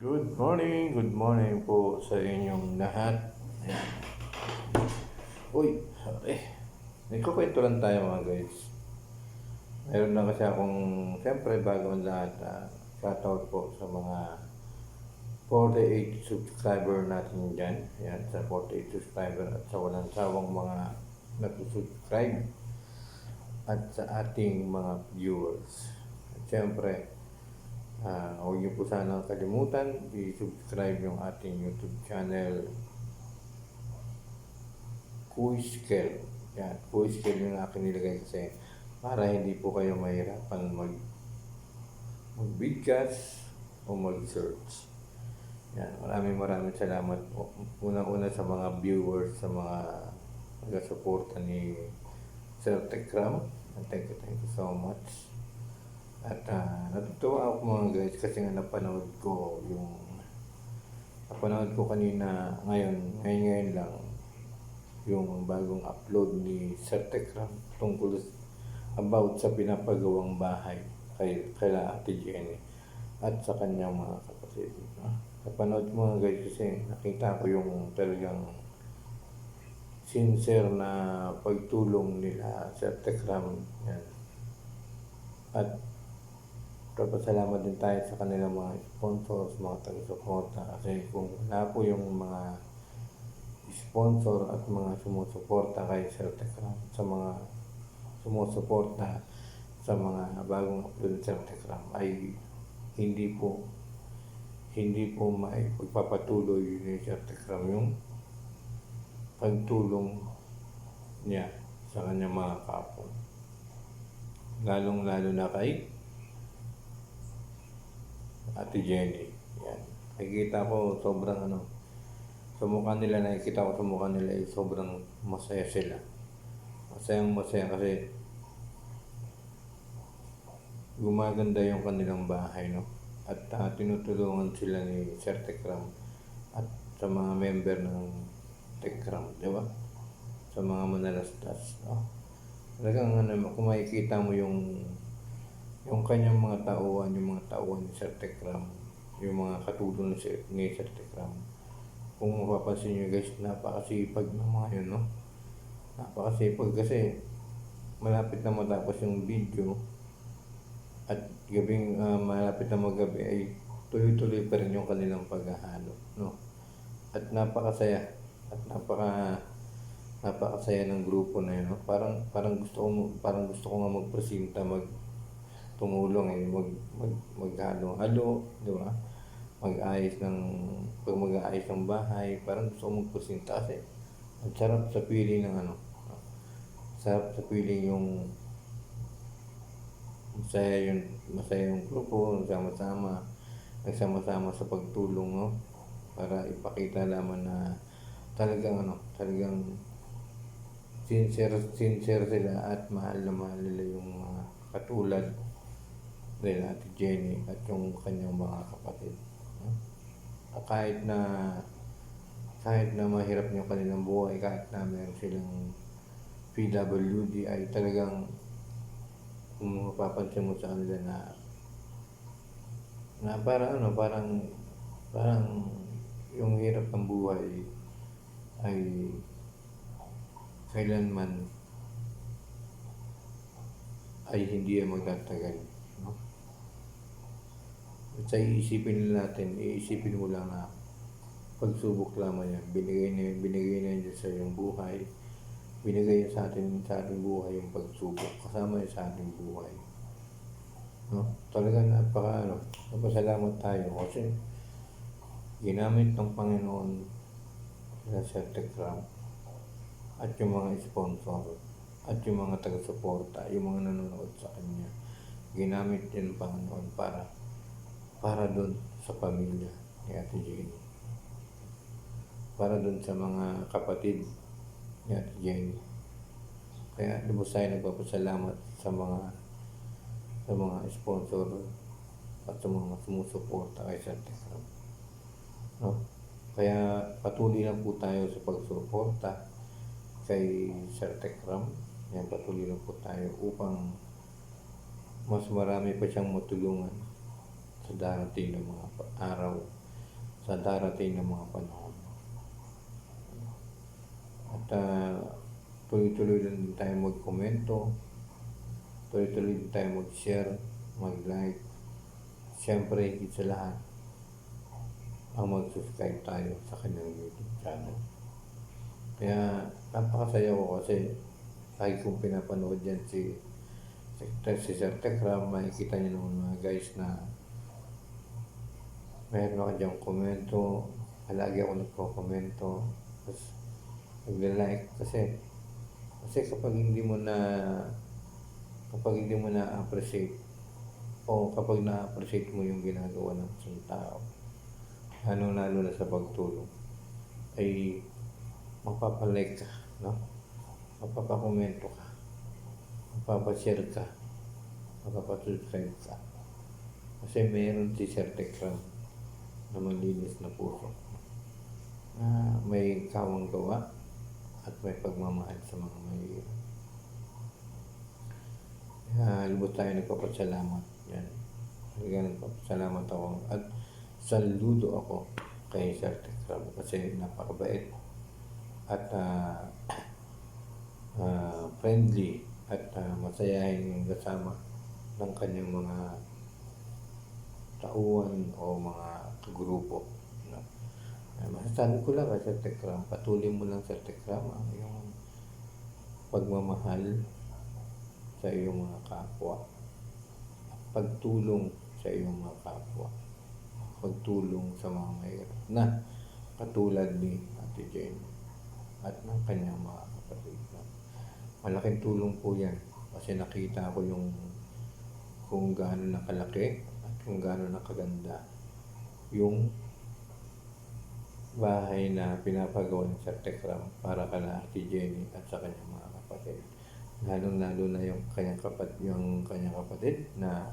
Good morning, good morning po sa inyong lahat. Ayan. Uy, sorry. Nagkukwento lang tayo mga guys. Meron na kasi akong, siyempre bago ang lahat, uh, shoutout po sa mga 48 subscriber natin dyan. Ayan, sa 48 subscriber at sa walang sawang mga nagsusubscribe at sa ating mga viewers. At siyempre, Ah, huwag niyo po sana kalimutan i-subscribe yung ating YouTube channel Kuiskel. Yan, Kuiskel yung akin nilagay kasi para hindi po kayo mahirapan mag mag-bigcast o mag-search. Yan, maraming maraming salamat po. Una-una sa mga viewers, sa mga nag-suporta ni Sir Tekram. Thank you, thank you so much. At uh, natutuwa ako mga guys kasi nga napanood ko yung napanood ko kanina ngayon, ngayon ngayon lang yung bagong upload ni Sir Tekram tungkol about sa pinapagawang bahay kay kay Ate Jenny at sa kanyang mga kapatid. No? Napanood ko mga guys kasi nakita ko yung talagang sincere na pagtulong nila sa Tekram yan. At Papasalamat din tayo sa kanilang mga sponsors, mga taga-suporta. Kasi kung wala po yung mga sponsor at mga sumusuporta kay Sir Tekram, sa mga sumusuporta sa mga bagong upload Sir Tekram ay hindi po hindi po may pagpapatuloy ni Sir Tekram yung pagtulong niya sa kanyang mga kapwa. Lalong-lalo na kay Ate Jenny. Yan. Nakikita ko sobrang ano, sa mukha nila, nakikita ko sa mukha nila ay sobrang masaya sila. Masayang masaya kasi gumaganda yung kanilang bahay, no? At uh, tinutulungan sila ni Sir Tekram at sa mga member ng Tekram, di ba? Sa mga manalastas, no? Talagang ano, kung makikita mo yung yung kanyang mga tauhan, yung mga tauhan ni Sir Tekram, yung mga katulong ni Sir, ni Sir Tekram. Kung mapapansin nyo guys, napakasipag ng mga yun, no? Napakasipag kasi malapit na matapos yung video at gabing uh, malapit na magabi ay tuloy-tuloy pa rin yung kanilang paghahalo, no? At napakasaya at napaka napakasaya ng grupo na yun, no? Parang parang gusto ko parang gusto ko nga magpresenta mag tumulong eh, mag, mag, maghalo-halo, di ba? Mag-ayos ng, pag mag-aayos ng bahay, parang gusto ko magpasinta kasi ang sarap sa pili ng ano, sarap sa pili yung masaya yung, masaya yung grupo, nagsama-sama, nagsama-sama sa pagtulong, no? Para ipakita lamang na talagang ano, talagang sincere, sincere sila at mahal na mahal nila yung mga katulad nila Ate Jenny at yung kanyang mga kapatid. No? Kahit na kahit na mahirap yung kanilang buhay, kahit na meron silang PWD ay talagang kung mapapansin mo sa kanila na na para ano, parang parang yung hirap ng buhay ay kailanman ay hindi yan magtatagal. At sa iisipin natin, iisipin mo lang na pagsubok lamang yan. Binigay na yun, binigay na yun sa iyong buhay. Binigay sa atin, sa ating buhay yung pagsubok. Kasama yun sa ating buhay. No? Talaga napaka, ano, napasalamat tayo kasi ginamit ng Panginoon na sa Tekram at yung mga sponsor at yung mga taga-suporta, yung mga nanonood sa kanya. Ginamit yan ng Panginoon para para doon sa pamilya ni Ate Jenny. Para doon sa mga kapatid ni Ate Jenny. Kaya lubos tayo nagpapasalamat sa mga sa mga sponsor at sa mga sumusuporta kay Sir Tekram. No? Kaya patuloy lang po tayo sa pagsuporta kay Sir Tekram. Yan, patuloy lang po tayo upang mas marami pa siyang matulungan sa darating ng mga araw sa darating na mga panahon. At ah, tuloy-tuloy din tayo magkomento, tuloy-tuloy din tayo mag-share, mag-like. Siyempre, higit sa lahat, ang mag-subscribe tayo sa kanyang YouTube channel. Kaya napakasaya ko kasi lagi kong pinapanood yan si, si Sir Tekram, makikita niyo naman mga guys na meron ako diyang komento, palagi ako nagko-komento, tapos nagla-like. Kasi kasi kapag hindi mo na kapag hindi mo na appreciate o kapag na-appreciate mo yung ginagawa ng isang tao lalo lalo na sa pagtulong ay magpapalike ka no? Magpapakomento ka. Magpapashare ka. Magpapasubscribe ka. Kasi meron si Sir Tekram na malinis na puso na may kawang gawa at may pagmamahal sa mga mahirap. Kaya lubos tayo nagpapasalamat. Yan. Talaga nagpapasalamat ako. At saludo ako kay Sir Tekram kasi napakabait at ah, ah, friendly at ah, masayahin kasama ng kanyang mga tauhan o mga grupo. No? Uh, masasabi ko lang kay Sir Tekram, patuloy mo lang Sir Tekram ang iyong pagmamahal sa iyong mga kapwa. Pagtulong sa iyong mga kapwa. Pagtulong sa mga mahirap na katulad ni Ate Jane at ng kanyang mga kapatid. Malaking tulong po yan kasi nakita ko yung kung gaano nakalaki at kung gaano nakaganda yung bahay na pinapagawa ni Sir Tekram para kala Ate Jenny at sa kanyang mga kapatid. Lalong lalo na yung kanyang kapatid, yung kanyang kapatid na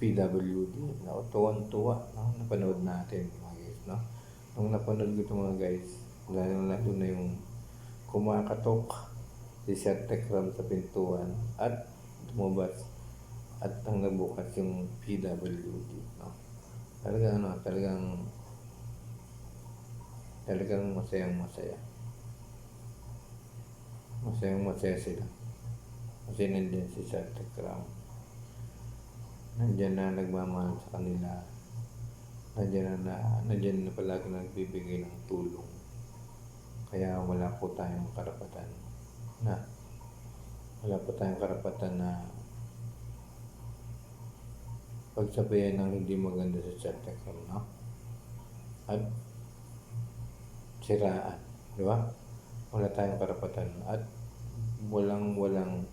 PWD na tuwan-tuwa no? napanood natin mga guys no? nung napanood ko ito mga guys lalong lalo na yung kumakatok si Sir Tekram sa pintuan at lumabas at ang nabukas yung PWD no? Talagang ano talagang talagang masayang masaya. Masayang masaya sila. Kasi nandiyan si Sir Tekram nandiyan na nagmamahal sa kanila. Nandiyan na, na nandiyan na palagi nagbibigay ng tulong. Kaya wala po tayong karapatan na wala po tayong karapatan na pagsabayan ng hindi maganda sa Tekram no? at siraan di ba? wala tayong karapatan at walang walang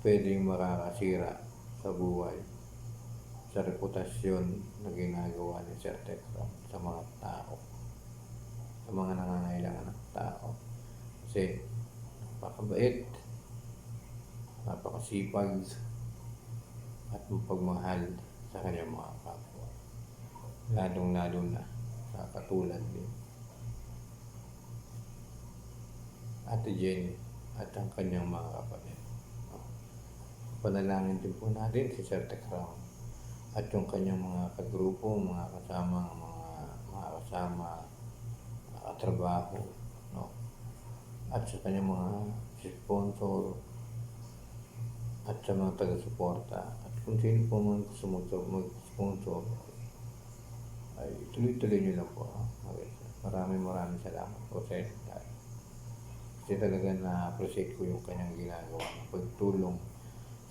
pwedeng makakasira sa buhay sa reputasyon na ginagawa ni Sir Tekram sa mga tao sa mga nangangailangan ng tao kasi napakabait napakasipag at mapagmahal sa kanyang mga kapwa lalong lalo na sa katulad ni Ate Jenny at ang kanyang mga kapatid. Panalangin din po natin si Sir Tekram at yung kanyang mga kagrupo, mga kasama, mga, mga kasama, katrabaho, no? at sa kanyang mga sponsor at sa mga taga-suporta at kung sino po man gusto mag- mag-sponsor ay tuloy-tuloy nyo lang po. ha? Okay. Maraming maraming salamat po sa inyo. Kasi talaga na-appreciate ko yung kanyang ginagawa ng pagtulong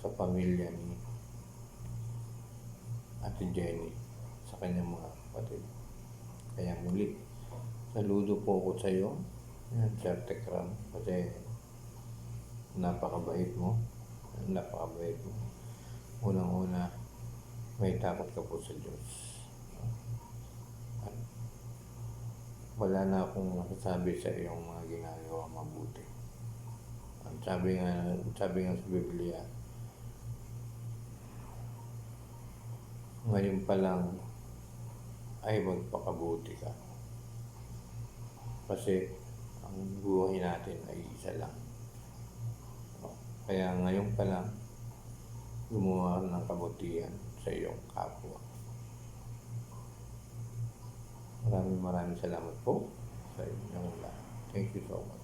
sa pamilya ni Ate Jenny sa kanyang mga kapatid. Kaya muli, saludo po ako sa iyo, Sir Tekram, kasi napakabait mo, napakabait mo. Unang-una, may takot ka po sa Diyos. At wala na akong masasabi sa iyong mga ginagawa mabuti. Ang sabi nga, sabi nga sa Biblia, ngayon pa lang ay magpakabuti ka. Kasi ang buhay natin ay isa lang. Kaya ngayon pa lang, gumawa ng kabutihan sa iyong kapwa. Maraming maraming salamat po sa inyong lahat. Thank you so much.